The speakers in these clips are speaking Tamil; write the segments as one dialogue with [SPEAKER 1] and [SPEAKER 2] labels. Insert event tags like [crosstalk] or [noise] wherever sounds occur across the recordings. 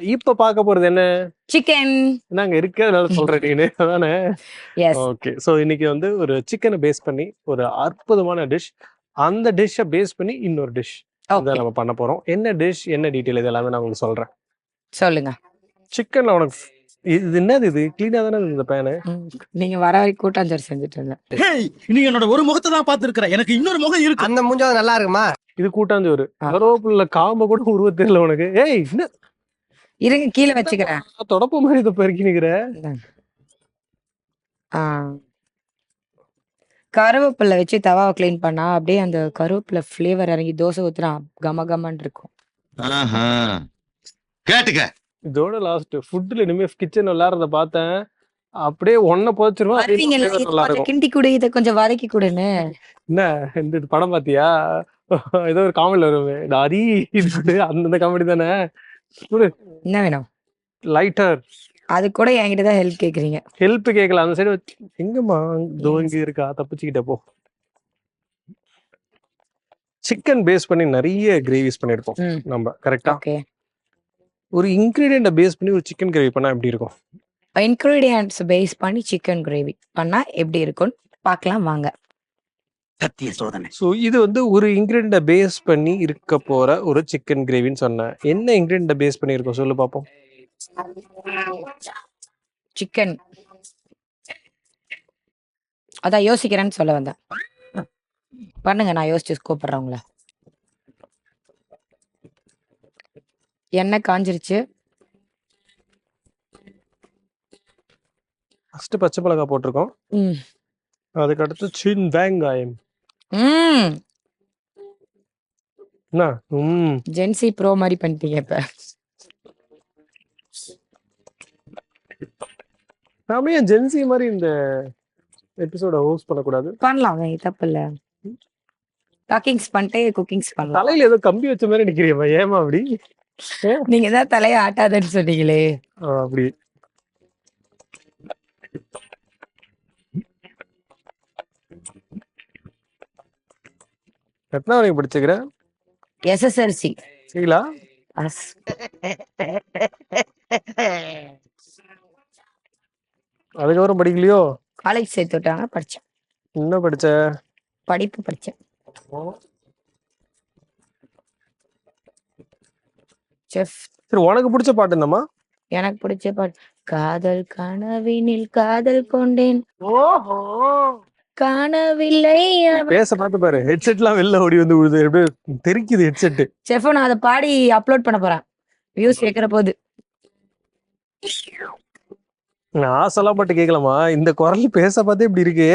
[SPEAKER 1] இப்ப பார்க்க போறது என்ன?
[SPEAKER 2] சிக்கன்
[SPEAKER 1] நாங்க இருக்கிறதுனால சொல்றேன் நீனு. அதானே?
[SPEAKER 2] எஸ்
[SPEAKER 1] ஓகே சோ இன்னைக்கு வந்து ஒரு சிக்கனை பேஸ் பண்ணி ஒரு அற்புதமான டிஷ் அந்த டிஷ்ஷை பேஸ் பண்ணி இன்னொரு டிஷ்
[SPEAKER 2] ஓகே
[SPEAKER 1] இதை நம்ம பண்ண போறோம். என்ன டிஷ் என்ன டீட்டெயில் இது எல்லாமே நான் உங்களுக்கு சொல்றேன்.
[SPEAKER 2] சொல்லுங்க.
[SPEAKER 1] சிக்கன்ல உனக்கு இது என்னது இது? கிளீனா தானே இருக்கு இந்த பேனு
[SPEAKER 2] நீங்க வர வரைக்கும் கூட்டாஞ்சோறு செஞ்சுட்டு இருந்தேன்
[SPEAKER 3] ஹேய் நீ என்னோட ஒரு முகத்தை தான் பாத்துருக்கிற எனக்கு இன்னொரு முகம் இருக்கு.
[SPEAKER 4] அந்த மூஞ்சாவது நல்லா இருக்குமா?
[SPEAKER 1] இது கூட்டாஞ்சோறு.
[SPEAKER 2] ஆ.
[SPEAKER 1] கருவேப்பிள்ள காம்ப கூட உருவ தெரியல உனக்கு. ஏய் என்ன?
[SPEAKER 2] இருங்க கீழே வச்சுக்கிறேன்.
[SPEAKER 1] தொடப்ப மாதிரி இதை பெருக்கி நிக்கிற
[SPEAKER 2] இந்தாங்க. ஆ. கருவேப்பிலை வச்சு தவாவை க்ளீன் பண்ணா அப்படியே அந்த கருவேப்பிலை ஃப்ளேவர் இறங்கி தோசை ஊத்துனா கம கமன்னு இருக்கும்.
[SPEAKER 3] கேட்டுக்க.
[SPEAKER 1] இதோட லாஸ்ட் ஃபுட்ல இனிமே கிச்சன் விளையாடுறத பார்த்தேன். அப்படியே ஒன்ன புதைச்சிருவோம்
[SPEAKER 2] கிண்டி கொடு இதை கொஞ்சம் வதக்கி கொடுன்னு.
[SPEAKER 1] என்ன? இந்த இது படம் பாத்தியா? ஏதோ ஒரு காமெடியில் வருமே. இந்த அரி இது அந்த காமெடி தானே?
[SPEAKER 2] என்ன வேணும்?
[SPEAKER 1] லைட்டர்
[SPEAKER 2] அது கூட என்கிட்ட தான் ஹெல்ப் கேக்குறீங்க.
[SPEAKER 1] ஹெல்ப் கேட்கல அந்த சைடு எங்கம்மா? இதோ இங்க இருக்கா? தப்பிச்சுக்கிட்ட போ. சிக்கன் பேஸ் பண்ணி நிறைய கிரேவிஸ் பண்ணிருக்கோம்
[SPEAKER 2] ம்.
[SPEAKER 1] நம்ம கரெக்டா
[SPEAKER 2] ஓகே
[SPEAKER 1] ஒரு இன்கிரீடியண்ட பேஸ் பண்ணி ஒரு சிக்கன் கிரேவி பண்ணா எப்படி இருக்கும்?
[SPEAKER 2] இன்க்ரீடியன்ட்ஸ் பேஸ் பண்ணி சிக்கன் கிரேவி பண்ணா எப்படி இருக்கும்னு பார்க்கலாம் வாங்க.
[SPEAKER 3] சத்திய சோதனை.
[SPEAKER 1] ஸோ இது வந்து ஒரு இன்கிரீடியண்ட பேஸ் பண்ணி இருக்க போற ஒரு சிக்கன் கிரேவின்னு சொன்னேன். என்ன இன்கிரீடியண்ட பேஸ் பண்ணி இருக்கோம் சொல்லு பாப்போம்.
[SPEAKER 2] சிக்கன் அதான் யோசிக்கிறேன்னு சொல்ல வந்தேன். பண்ணுங்க நான் யோசிச்சு கூப்பிடுறேன் உங்களை. எண்ணெய் காஞ்சிருச்சு.
[SPEAKER 1] ஃபர்ஸ்ட் பச்சை மிளகாய் போட்டிருக்கோம். அதுக்கு அடுத்து சின் வெங்காயம்
[SPEAKER 2] ம்.
[SPEAKER 1] என்ன? ம்.
[SPEAKER 2] ஜென்சி ப்ரோ மாதிரி பண்ணிட்டீங்க இப்ப.
[SPEAKER 1] நாம ஏன் ஜென்சி மாதிரி இந்த எபிசோட ஹோஸ்ட் பண்ணக்கூடாது?
[SPEAKER 2] பண்ணலாம் தப்பு இல்ல. டாக்கிங்ஸ் பண்ணிட்டு குக்கிங்ஸ் பண்ணலாம்.
[SPEAKER 1] தலையில ஏதோ கம்பி வச்ச மாதிரி நிக்கிறியம்மா ஏமா அப்படி?
[SPEAKER 2] நீங்க தான் தலையை ஆட்டாதன்னு சொன்னீங்களே.
[SPEAKER 1] அப்படி. எத்தனை வரைக்கும் படிச்சுக்கிற
[SPEAKER 2] எஸ்எஸ்எல்சி
[SPEAKER 1] சரிங்களா அதுக்கப்புறம் படிக்கலையோ?
[SPEAKER 2] காலேஜ் சேர்த்து விட்டாங்க படிச்சேன்.
[SPEAKER 1] என்ன படிச்ச?
[SPEAKER 2] படிப்பு படிச்சேன். செஃப்
[SPEAKER 1] சரி உனக்கு பிடிச்ச பாட்டு என்னம்மா?
[SPEAKER 2] எனக்கு பிடிச்ச பாட்டு காதல் கனவினில் காதல் கொண்டேன். காணவில்லை.
[SPEAKER 1] பேச பார்த்து பாரு. ஹெட்செட்லாம் வெளில ஓடி வந்து விழுது. அப்படியே தெரிக்குது ஹெட்செட்
[SPEAKER 2] செஃப் நான் அதை பாடி அப்லோட் பண்ண போறேன். வியூஸ் கேட்கிற போது.
[SPEAKER 1] நான் ஆசைலாம் பாட்டு கேட்கலாமா இந்த குரல் பேச பார்த்தே இப்படி இருக்கு.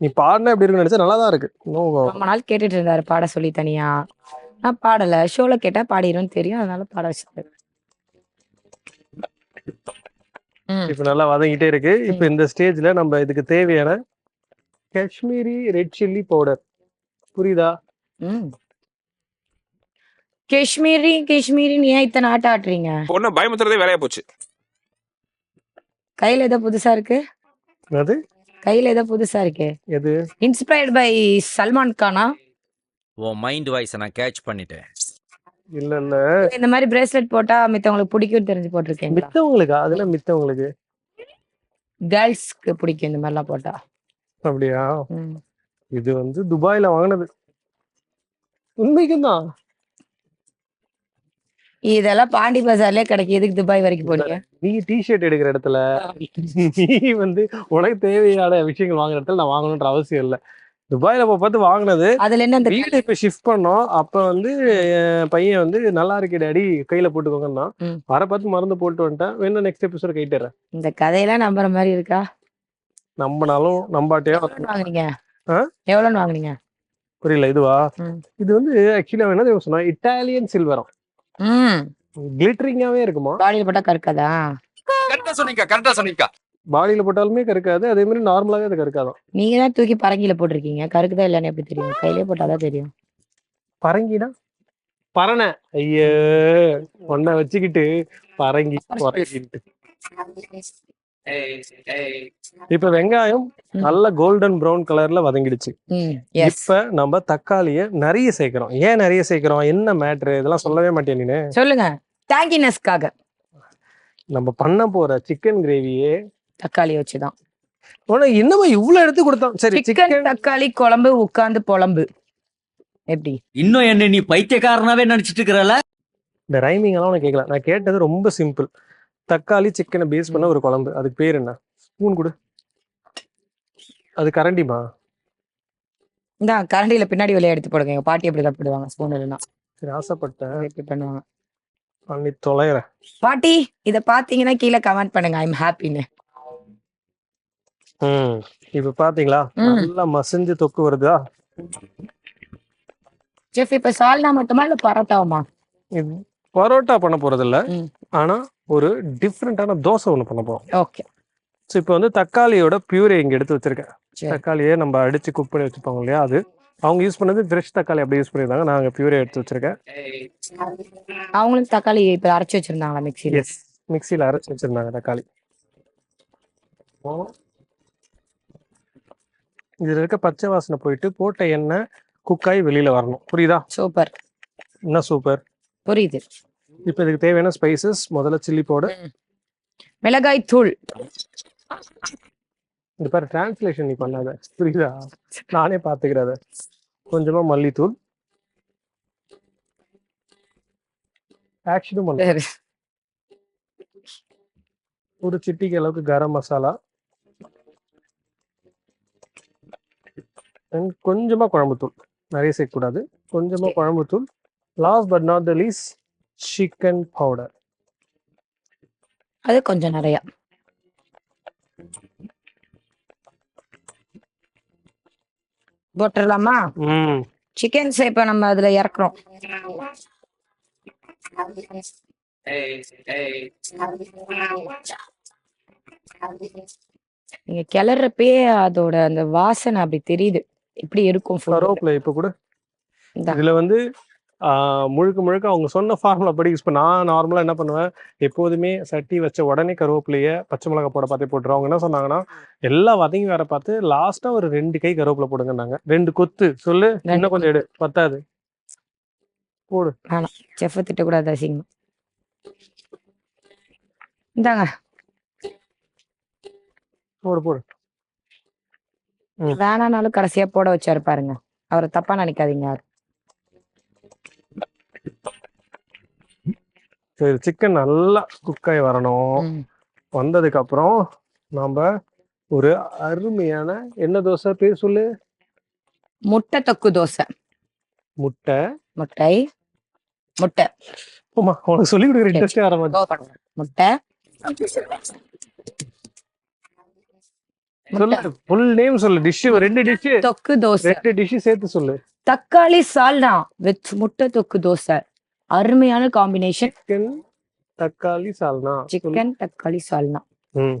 [SPEAKER 1] நீ பாடினா எப்படி இருக்குன்னு நினைச்சா நல்லா தான் இருக்கு
[SPEAKER 2] ரொம்ப நாள் கேட்டுட்டு இருந்தாரு. பாட சொல்லி தனியா. நான் பாடல. ஷோல கேட்டா பாடிரும் தெரியும். அதனால பாட வச்சிருக்காரு ம்.
[SPEAKER 1] இப்ப நல்லா வதங்கிட்டே இருக்கு. இப்ப இந்த ஸ்டேஜ்ல நம்ம இதுக்கு தேவையான காஷ்மீரி ரெட் சில்லி பவுடர் புரியுதா?
[SPEAKER 2] காஷ்மீரி காஷ்மீரின்னு ஏன் இத்தனை ஆட்ட ஆட்டுறீங்க?
[SPEAKER 5] பொண்ணை பயமுத்துறதே வேலையா போச்சு.
[SPEAKER 2] கையில ஏதோ புதுசா இருக்கு?
[SPEAKER 1] அது
[SPEAKER 2] கையில ஏதோ புதுசா இருக்கு.
[SPEAKER 1] எது?
[SPEAKER 2] இன்ஸ்பயர்ட் பை சல்மான் கானா
[SPEAKER 6] உன் மைண்ட் வாய்ஸை நான் கேட்ச் பண்ணிட்டேன்.
[SPEAKER 1] இல்ல இல்ல.
[SPEAKER 2] இந்த மாதிரி பிரேஸ்லெட் போட்டா மித்தவங்களுக்கு பிடிக்கும்னு தெரிஞ்சு போட்டிருக்கீங்களா?
[SPEAKER 1] மித்தவங்களுக்கு? அதெல்லாம் மித்தவங்களுக்கு.
[SPEAKER 2] கேர்ள்ஸ்க்கு பிடிக்கும் இந்த மாதிரிலாம் போட்டா.
[SPEAKER 1] அப்படியா. இது வந்து துபாயில வாங்கினது. உண்மைக்கும் தான்
[SPEAKER 2] இதெல்லாம் பாண்டி பஜார்லயே கிடைக்கும். எதுக்கு துபாய் வரைக்கும் போறீங்க
[SPEAKER 1] நீ டிஷர்ட் எடுக்கிற இடத்துல நீ வந்து உனக்கு தேவையான விஷயங்கள் வாங்குற இடத்துல நான் வாங்கணுன்ற அவசியம் இல்லை. துபாயில போய் பார்த்து வாங்கினது.
[SPEAKER 2] அதுல என்ன அந்த
[SPEAKER 1] வீடு இப்ப ஷிஃப்ட் பண்ணோம். அப்ப வந்து பையன் வந்து நல்லா இருக்கு டாடி கையில போட்டுக்கோங்கன்னா. வர பார்த்து மருந்து போட்டு வந்துட்டேன். வேணும் நெக்ஸ்ட் எபிசோட் கைட்டுறேன்.
[SPEAKER 2] இந்த கதையெல்லாம் நம்புற மாதிரி இருக்கா?
[SPEAKER 1] நம்பினாலும் நம்பாட்டியா
[SPEAKER 2] வாங்குனீங்க? எவ்வளோன்னு வாங்குனீங்க?
[SPEAKER 1] புரியல இதுவா. இது வந்து ஆக்சுவலி அவன் என்ன சொன்னா இட்டாலியன் சில்வரம்
[SPEAKER 2] ம்.
[SPEAKER 1] கிளிட்டரிங்காவே இருக்குமா?
[SPEAKER 2] பாடியில் போட்டா கற்காதா
[SPEAKER 5] கரெக்டா சொன்னீங்க கரெக்டா சொன்னீங்க.
[SPEAKER 1] பாடியில போட்டாலுமே கருக்காது அதே மாதிரி நார்மலாவே அது கருக்காதான்.
[SPEAKER 2] நீங்க தான் தூக்கி பரங்கில போட்டிருக்கீங்க. கருக்குதா இல்லைன்னு எப்படி தெரியும்? கையிலே போட்டாதான் தெரியும்.
[SPEAKER 1] பரங்கினா பரணை. ஐயோ ஒன்ன வச்சுக்கிட்டு பரங்கி பரங்கிட்டு. இப்ப வெங்காயம். நல்ல கோல்டன் ப்ரௌன் கலர்ல வதங்கிடுச்சு. இப்ப நம்ம தக்காளிய நிறைய சேர்க்கிறோம். ஏன் நிறைய சேர்க்கிறோம்? என்ன மேட்ரு இதெல்லாம் சொல்லவே மாட்டேன் நீனு?
[SPEAKER 2] சொல்லுங்க. தேங்கினஸ்க்காக
[SPEAKER 1] நம்ம பண்ண போற சிக்கன் கிரேவியே
[SPEAKER 2] தக்காளி வச்சுதான்.
[SPEAKER 1] உனக்கு என்னமா இவ்வளவு எடுத்து கொடுத்தோம். சரி
[SPEAKER 2] சிக்கன் தக்காளி குழம்பு உட்கார்ந்து புலம்பு. எப்படி?
[SPEAKER 4] இன்னும் என்ன நீ பைத்தியக்காரனாவே நினைச்சிட்டு இருக்கிறல?
[SPEAKER 1] இந்த ரைமிங் எல்லாம் உனக்கு கேட்கல நான் கேட்டது ரொம்ப சிம்பிள் தக்காளி சிக்கனை பேஸ் பண்ண ஒரு குழம்பு. அதுக்கு பேர் என்ன? ஸ்பூன் கொடு. அது கரண்டிமா
[SPEAKER 2] இந்த கரண்டியில பின்னாடி வெளியே எடுத்து போடுங்க. எங்க பாட்டி அப்படிதான் போடுவாங்க ஸ்பூன் இல்லைன்னா.
[SPEAKER 1] சரி ஆசைப்பட்டேன்.
[SPEAKER 2] எப்படி பண்ணுவாங்க?
[SPEAKER 1] பண்ணி தொலைகிறேன்
[SPEAKER 2] பாட்டி இத பாத்தீங்கன்னா கீழே கமெண்ட் பண்ணுங்க. ஐம் ஹாப்பின்னு
[SPEAKER 1] ம். இப்ப பாத்தீங்களா. நல்லா மசிஞ்சு தொக்கு வருதா?
[SPEAKER 2] செஃப் இப்ப சால்னா மட்டுமா இல்ல பரோட்டாவுமா?
[SPEAKER 1] பரோட்டா பண்ண போறது இல்ல. ஆனா ஒரு டிஃப்ரெண்டான தோசை ஒண்ணு பண்ண போறோம்.
[SPEAKER 2] ஓகே
[SPEAKER 1] ஸோ இப்போ வந்து தக்காளியோட பியூரே இங்க எடுத்து வச்சிருக்கேன்.
[SPEAKER 2] சரி.
[SPEAKER 1] தக்காளியே நம்ம அடிச்சு குக் பண்ணி வச்சுப்பாங்க இல்லையா அது. அவங்க யூஸ் பண்ணது ஃப்ரெஷ் தக்காளி அப்படி யூஸ் பண்ணியிருந்தாங்க. நாங்க பியூரே எடுத்து வச்சிருக்கேன்.
[SPEAKER 2] அவங்களும் தக்காளி இப்ப அரைச்சு வச்சிருந்தாங்களா மிக்சியில
[SPEAKER 1] எஸ் மிக்சியில் அரைச்சு வச்சிருந்தாங்க தக்காளி. இதுல இருக்க பச்சை வாசனை போயிட்டு போட்ட எண்ணெய் குக்காய் வெளியில வரணும். புரியுதா?
[SPEAKER 2] சூப்பர்.
[SPEAKER 1] என்ன சூப்பர்?
[SPEAKER 2] புரியுது.
[SPEAKER 1] இப்போ இதுக்கு தேவையான ஸ்பைசஸ் முதல்ல சில்லி பவுடர்
[SPEAKER 2] மிளகாய் தூள்.
[SPEAKER 1] இந்த பாரு டிரான்ஸ்லேஷன் நீ பண்ணாத. புரியுதா? நானே பாத்துக்கிறத கொஞ்சமா மல்லித்தூள். ஆக்ஷனும் பண்ண. ஒரு சிட்டிக்கு அளவுக்கு கரம் மசாலா. And கொஞ்சமா குழம்புத்தூள். நிறைய சேர்க்கக்கூடாது. கொஞ்சமா குழம்புத்தூள். Last but not the least chicken powder
[SPEAKER 2] அது கொஞ்சம் நிறைய. போட்டுடலாமா சிக்கன் இப்ப நம்ம அதுல இறக்குறோம். நீங்க கிளறப்பயே அதோட அந்த வாசனை அப்படி தெரியுது. எப்படி இருக்கும்.
[SPEAKER 1] கருவேப்பிலை இப்போ கூட. இதுல வந்து முழுக்க முழுக்க அவங்க சொன்ன ஃபார்முலா படி யூஸ் பண்ண நான் நார்மலா என்ன பண்ணுவேன்? எப்போதுமே சட்டி வச்ச உடனே கருவேப்பிலைய பச்சை மிளகாய் போட பார்த்து போட்டுரும். அவங்க என்ன சொன்னாங்கன்னா எல்லா வதங்கி வேற பார்த்து லாஸ்டா ஒரு ரெண்டு கை கருவேப்பிலை போடுங்கன்னாங்க. ரெண்டு கொத்து. சொல்லு. இன்னும் கொஞ்சம் எடு. பத்தாது. போடு.
[SPEAKER 2] செஃப் திட்டக்கூடாது அசிங்கம். இந்தாங்க.
[SPEAKER 1] போடு போடு.
[SPEAKER 2] வேணானாலும் கடைசியா போட வச்சாரு பாருங்க. அவரை தப்பா நினைக்காதீங்க யாரும்.
[SPEAKER 1] சரி சிக்கன் நல்லா குக் ஆகி வரணும். வந்ததுக்கு அப்புறம் நாம ஒரு அருமையான என்ன தோசை? பேர் சொல்லு.
[SPEAKER 2] முட்டை தொக்கு தோசை.
[SPEAKER 1] முட்டை.
[SPEAKER 2] முட்டை. முட்டை.
[SPEAKER 1] ஆமா உனக்கு சொல்லி கொடுக்குற இன்ட்ரெஸ்டே
[SPEAKER 2] Go பண்ணுங்க. முட்டை.
[SPEAKER 1] சொல்லு ஃபுல் நேம் சொல்லு. டிஷ் ரெண்டு டிஷ்
[SPEAKER 2] தொக்கு தோசை.
[SPEAKER 1] ரெண்டு டிஷ் சேர்த்து சொல்லு.
[SPEAKER 2] தக்காளி சால்னா வித் முட்டை தொக்கு தோசை. அருமையான காம்பினேஷன்
[SPEAKER 1] சிக்கன் தக்காளி சால்னா.
[SPEAKER 2] சிக்கன் தக்காளி சால்னா.
[SPEAKER 1] ம்.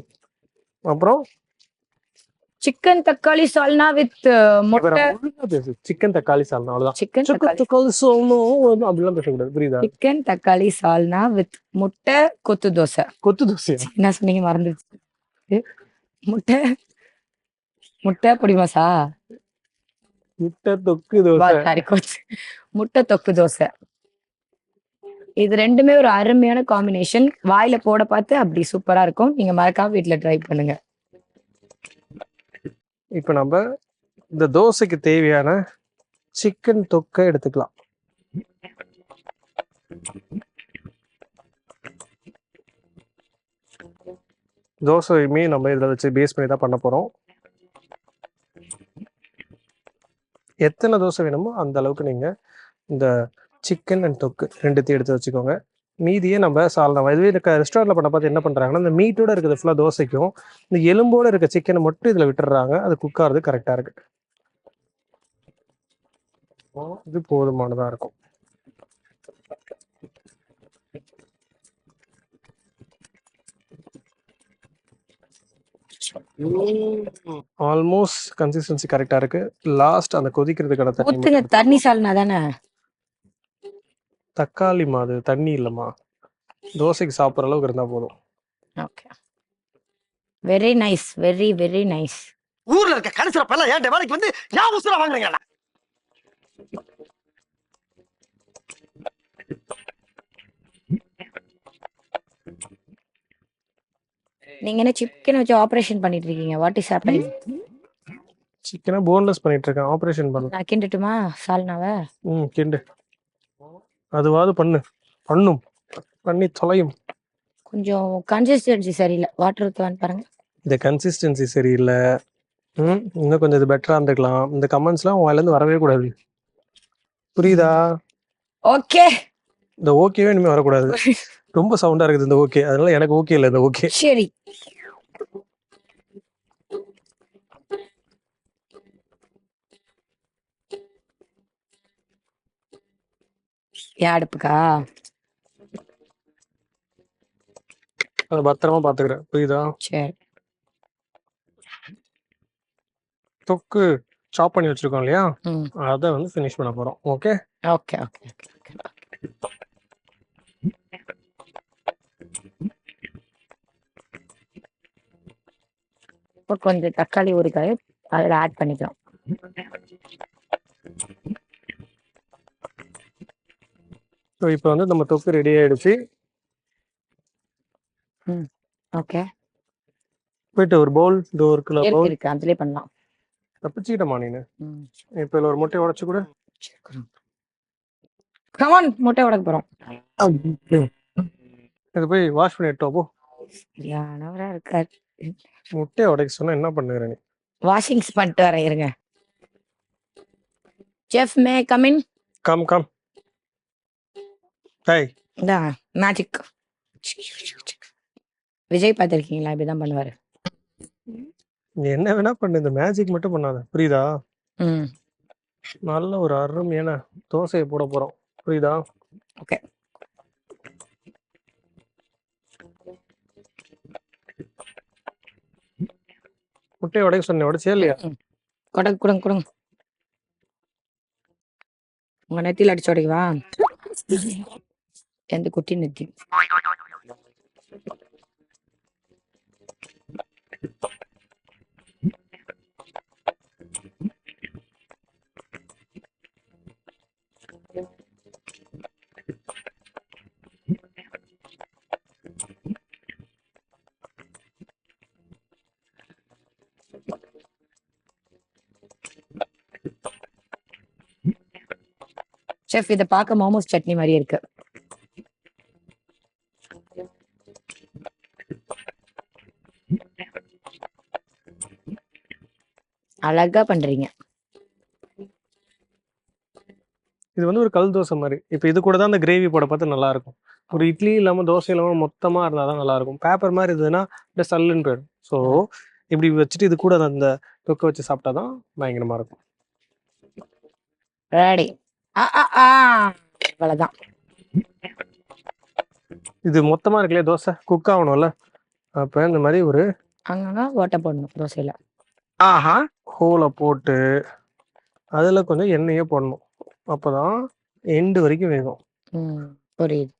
[SPEAKER 1] அப்புறம்?
[SPEAKER 2] சிக்கன் தக்காளி சால்னா வித் முட்டை.
[SPEAKER 1] சிக்கன் தக்காளி சால்னா. அவ்வளவுதான்.
[SPEAKER 2] சிக்கன் தக்காளி.
[SPEAKER 1] சால்னா. அப்படிலாம் பேசக்கூடாது. புரியுதா?
[SPEAKER 2] சிக்கன் தக்காளி சால்னா வித் முட்டை கொத்து தோசை.
[SPEAKER 1] கொத்து தோசையா? [laughs]
[SPEAKER 2] என்ன சொன்னீங்க? மறந்துடுச்சு. முட்டை முட்டை பொடி மசா
[SPEAKER 1] முட்டை தொக்கு தோசை.
[SPEAKER 2] முட்டை தொக்கு தோசை. இது ரெண்டுமே ஒரு அருமையான காம்பினேஷன் வாயில போட பார்த்து அப்படி சூப்பரா இருக்கும். நீங்க மறக்காம வீட்டுல ட்ரை பண்ணுங்க.
[SPEAKER 1] இப்போ நம்ம இந்த தோசைக்கு தேவையான சிக்கன் தொக்கை எடுத்துக்கலாம். தோசையுமே நம்ம இதில் வச்சு பேஸ் பண்ணி தான் பண்ண போகிறோம் எத்தனை தோசை வேணுமோ அந்த அளவுக்கு நீங்கள் இந்த சிக்கன் அண்ட் தொக்கு ரெண்டுத்தையும் எடுத்து வச்சுக்கோங்க. மீதியே நம்ம சால்னா இதுவே இருக்க ரெஸ்டாரண்ட்ல பண்ண பார்த்து என்ன பண்ணுறாங்கன்னா இந்த மீட்டோட இருக்கிறது ஃபுல்லாக தோசைக்கும் இந்த எலும்போட இருக்க சிக்கனை மட்டும் இதில் விட்டுறாங்க அது குக் ஆகிறது கரெக்டாக இருக்கு. இது போதுமானதாக இருக்கும். ஆல்மோஸ்ட் கன்சிஸ்டன்சி கரெக்டாக இருக்கு. லாஸ்ட் அந்த கொதிக்கிறதுக்கான தண்ணி
[SPEAKER 2] தண்ணி சால்னா தானே?
[SPEAKER 1] தக்காளி மாது தண்ணி இல்லைம்மா. தோசைக்கு சாப்பிட்ற அளவுக்கு இருந்தால் போதும்.
[SPEAKER 2] Okay. Very nice very very nice
[SPEAKER 3] ஊர்ல இருக்க கடைசில பல்ல ஏன் வேலைக்கு வந்து யா உசுரா வாங்குறீங்களா
[SPEAKER 2] நீங்க என்ன சிக்கன் வச்சு ஆபரேஷன் பண்ணிட்டு இருக்கீங்க? வாட் இஸ் ஹேப்பனிங்
[SPEAKER 1] சிக்கனை போன்லெஸ் பண்ணிட்டு இருக்கேன். ஆப்ரேஷன் பண்ண.
[SPEAKER 2] நான் கிண்டட்டுமா? சால்னாவை?
[SPEAKER 1] ம் கிண்டு. அதுவாது பண்ணு. பண்ணும். பண்ணி தொலையும்.
[SPEAKER 2] கொஞ்சம் கன்சிஸ்டன்சி சரியில்லை. வாட்டர் ஊற்றுவான்னு பாருங்க.
[SPEAKER 1] இந்த கன்சிஸ்டன்சி சரியில்லை. ம் இன்னும் கொஞ்சம் இது பெட்டரா இருந்துக்கலாம். இந்த கமெண்ட்ஸ்லாம் உன் இருந்து வரவே கூடாது. புரியுதா?
[SPEAKER 2] ஓகே.
[SPEAKER 1] இந்த ஓகேவே இனிமே வரக்கூடாது. ரொம்ப சவுண்டா இருக்குது இந்த ஓகே அதனால எனக்கு ஓகே இல்லை இந்த ஓகே
[SPEAKER 2] சரி. என் அடுப்புக்கா?
[SPEAKER 1] அதை பத்திரமா பாத்துக்கிறேன் புரியுதா?
[SPEAKER 2] சரி.
[SPEAKER 1] தொக்கு சாப் பண்ணி வச்சிருக்கோம் இல்லையா?
[SPEAKER 2] ம்.
[SPEAKER 1] அதை வந்து ஃபினிஷ் பண்ண போறோம். ஓகே
[SPEAKER 2] ஓகே ஓகே ஓகே இப்போ கொஞ்சம் தக்காளி ஊறுகாய் அதில் ஆட் பண்ணிக்கிறோம்
[SPEAKER 1] ஸோ இப்போ வந்து நம்ம தொக்கு ரெடி ஆயிடுச்சு.
[SPEAKER 2] ஓகே.
[SPEAKER 1] போயிட்டு ஒரு பவுல் இது ஒரு கிலோ பவுல்
[SPEAKER 2] இருக்கு அதுலேயே பண்ணலாம்.
[SPEAKER 1] தப்பிச்சுக்கிட்டமா நீனு? இப்போ இதுல ஒரு முட்டையை உடைச்சு கூட.
[SPEAKER 2] கமான் முட்டை உடக்க போகிறோம்
[SPEAKER 1] இது போய் வாஷ் பண்ணி எடுத்தோம் போ.
[SPEAKER 2] யானவரா இருக்கார்.
[SPEAKER 1] முட்டையை உடைக்க சொன்னா என்ன பண்ணுகிற நீ?
[SPEAKER 2] வாஷிங்ஸ் பண்ணிட்டு வரேன் இருங்க. Chef may come in
[SPEAKER 1] come come டேய்.
[SPEAKER 2] இந்த மேஜிக் விஜய் பார்த்துருக்கீங்களா? இப்படிதான் பண்ணுவாரு.
[SPEAKER 1] நீ என்ன வேணா பண்ணு இந்த மேஜிக் மட்டும் பண்ணாத. புரியுதா?
[SPEAKER 2] ம்.
[SPEAKER 1] நல்ல ஒரு அருமையான தோசையை போட போறோம். புரியுதா?
[SPEAKER 2] Okay.
[SPEAKER 1] முட்டையை உடைக்க சொன்னேன் உடைச்சே இல்லையா?
[SPEAKER 2] கொடுங்க கொடுங்க கொடுங்க. உங்க நெத்தியில் அடிச்சு உடைக்கவா? எந்த குட்டி நெத்தி செஃப் இதை பார்க்க மோமோஸ் சட்னி மாதிரியே இருக்கு. அழகா பண்றீங்க.
[SPEAKER 1] இது வந்து ஒரு கல் தோசை மாதிரி. இப்போ இது கூட தான் அந்த கிரேவி போட பார்த்து நல்லா இருக்கும் ஒரு இட்லி இல்லாம தோசை இல்லாம மொத்தமா இருந்தா தான் நல்லா இருக்கும் பேப்பர் மாதிரி இருந்ததுன்னா அப்படியே சல்லுன்னு போயிடும். ஸோ இப்படி வச்சுட்டு இது கூட அந்த தொக்க வச்சு சாப்பிட்டா தான் பயங்கரமா இருக்கும்.
[SPEAKER 2] ரெடி ஆ ஆ ஆ. அவ்வளவுதான்
[SPEAKER 1] இது மொத்தமா இருக்குல்லையா தோசை? குக் ஆகணும்ல. அப்ப இந்த மாதிரி ஒரு
[SPEAKER 2] அங்கங்க ஓட்டை போடணும் தோசையில.
[SPEAKER 3] ஆஹா.
[SPEAKER 1] ஹோலை போட்டு அதுல கொஞ்சம் எண்ணெயே போடணும். அப்பதான் எண்டு வரைக்கும் வேகும்.
[SPEAKER 2] புரியுது.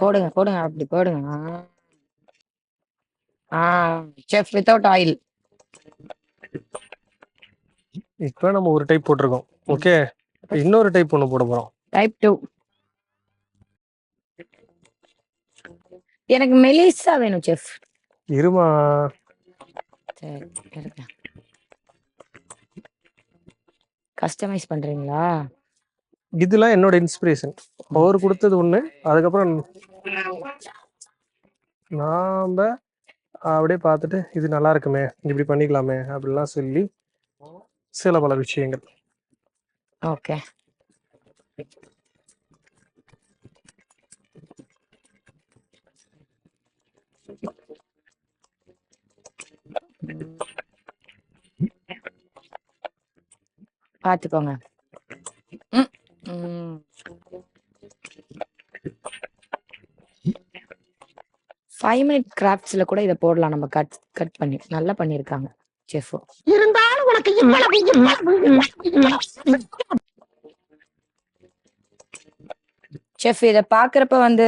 [SPEAKER 2] போடுங்க போடுங்க அப்படி போடுங்க. செஃப் வித்தவுட் ஆயில்
[SPEAKER 1] இப்போ நம்ம ஒரு டைப் போட்டிருக்கோம். ஓகே இன்னொரு டைப் ஒன்று போட போறோம்.
[SPEAKER 2] டைப் டூ எனக்கு மெலிசா வேணும் செஃப்.
[SPEAKER 1] இருமா.
[SPEAKER 2] சரி கஸ்டமைஸ் பண்றீங்களா?
[SPEAKER 1] இதெல்லாம் என்னோட இன்ஸ்பிரேஷன் அவர் கொடுத்தது ஒண்ணு அதுக்கப்புறம் நாம அப்படியே பார்த்துட்டு இது நல்லா இருக்குமே இப்படி பண்ணிக்கலாமே அப்படிலாம் சொல்லி சில பல விஷயங்கள்.
[SPEAKER 2] ஓகே பார்த்துக்கோங்க ஃபைவ் மினிட் கிராஃப்ட்ஸ்ல கூட இதை போடலாம். நம்ம கட் கட் பண்ணி நல்லா பண்ணியிருக்காங்க செஃப்.
[SPEAKER 3] இருந்தாலும் உனக்கு
[SPEAKER 2] செஃப் இதை பார்க்குறப்ப வந்து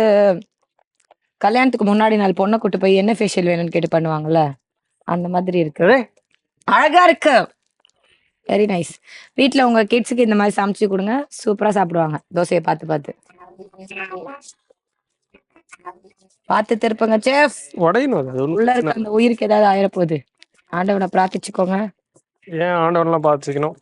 [SPEAKER 2] கல்யாணத்துக்கு முன்னாடி நாள் பொண்ணை கூட்டு போய் என்ன ஃபேஷியல் வேணும்னு கேட்டு பண்ணுவாங்கல்ல? அந்த மாதிரி இருக்கு. அழகா இருக்கு. வெரி நைஸ் வீட்ல உங்க கிட்ஸுக்கு இந்த மாதிரி சமைச்சு கொடுங்க. சூப்பரா சாப்பிடுவாங்க. தோசையை பார்த்து பார்த்து. பார்த்து திருப்புங்க செஃப்.
[SPEAKER 1] உடையணும்
[SPEAKER 2] உள்ள இருக்க அந்த உயிருக்கு ஏதாவது ஆயிரப்போகுது. ஆண்டவனை பிரார்த்திச்சுக்கோங்க.
[SPEAKER 1] ஏன் ஆண்டவன்லாம் பார்த்துக்கணும்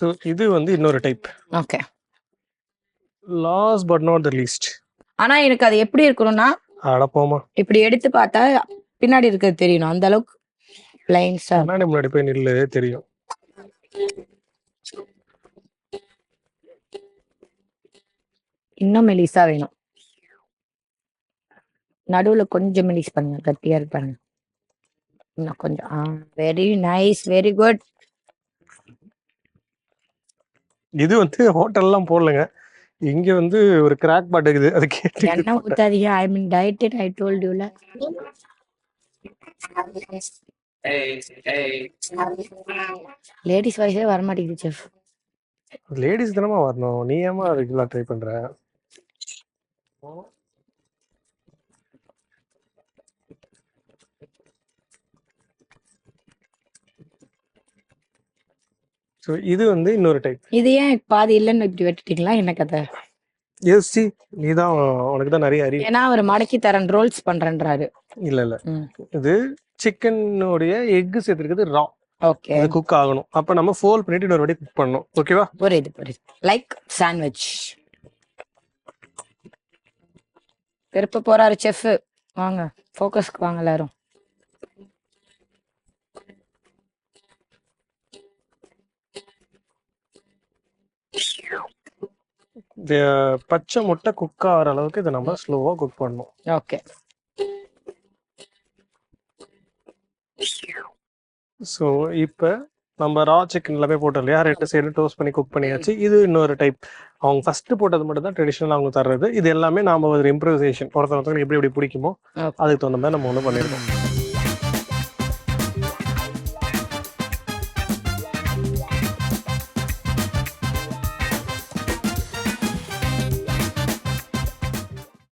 [SPEAKER 1] ஸோ இது வந்து இன்னொரு type
[SPEAKER 2] okay
[SPEAKER 1] last but not the least
[SPEAKER 2] ஆனா எனக்கு அது எப்படி இருக்கணும்னா
[SPEAKER 1] அடப்போமா
[SPEAKER 2] இப்படி எடுத்து பார்த்தா பின்னாடி இருக்கிறது தெரியணும். அந்த அளவுக்கு பிளைன்ஸா
[SPEAKER 1] கண்ணாடி முன்னாடி போய் நில்லு தெரியும்.
[SPEAKER 2] இன்னும் மெலிசா வேணும். நடுவுல கொஞ்சம் மெலிஸ் பண்ணுங்க. கட்டியா இருப்பாங்க இன்னும் கொஞ்சம் வெரி நைஸ் வெரி குட்
[SPEAKER 1] இது வந்து ஹோட்டல்லாம் போடலங்க. இங்க வந்து ஒரு கிராக் பாட் இருக்குது. அது கேட்டு
[SPEAKER 2] எண்ணெய் ஊத்தாதீங்க. ஐ மீன் டயட்டட் ஐ டோல்ட் யூல லேடிஸ் வாய்ஸே வர மாட்டேங்குது செஃப்
[SPEAKER 1] லேடிஸ் தானமா வரணும். நீ ஏமா ரெகுலர் ட்ரை பண்ற? ஸோ இது வந்து இன்னொரு டைப்
[SPEAKER 2] இது ஏன் பாதி இல்லைன்னு இப்படி வெட்டிட்டீங்களா? என்ன கதை?
[SPEAKER 1] யோசிச்சு நீ தான் உனக்கு தான் நிறைய அறிவு.
[SPEAKER 2] ஏன்னா அவர் மடக்கி தரேன் ரோல்ஸ் பண்றேன்றாரு.
[SPEAKER 1] இல்ல இல்ல. இது சிக்கனுடைய எக் சேர்த்துருக்குது ரா
[SPEAKER 2] ஓகே
[SPEAKER 1] அது குக் ஆகணும். அப்ப நம்ம ஃபோல் பண்ணிட்டு இன்னொரு வாட்டி குக் பண்ணணும். ஓகேவா
[SPEAKER 2] புரியுது புரியுது. லைக் சாண்ட்விச் திருப்ப போறாரு செஃப் வாங்க ஃபோக்கஸ்க்கு வாங்க எல்லாரும்.
[SPEAKER 1] பச்சை முட்டை குக் ஆகிற அளவுக்கு இதை நம்ம ஸ்லோவா குக் பண்ணணும்.
[SPEAKER 2] ஓகே.
[SPEAKER 1] ஸோ இப்போ நம்ம ரா சிக்கன் எல்லாமே போட்டோம் இல்லையா? ரெண்டு சைடு டோஸ்ட் பண்ணி குக் பண்ணியாச்சு. இது இன்னொரு டைப் அவங்க ஃபர்ஸ்ட் போட்டது மட்டும் தான் ட்ரெடிஷனல் அவங்க தர்றது. இது எல்லாமே நாம ஒரு இம்ப்ரூவைசேஷன் ஒருத்தர் ஒருத்தவங்களுக்கு எப்படி எப்படி பிடிக்குமோ. அதுக்கு தகுந்த மாதிரி நம்ம ஒன்று பண்ணிருக்கோம்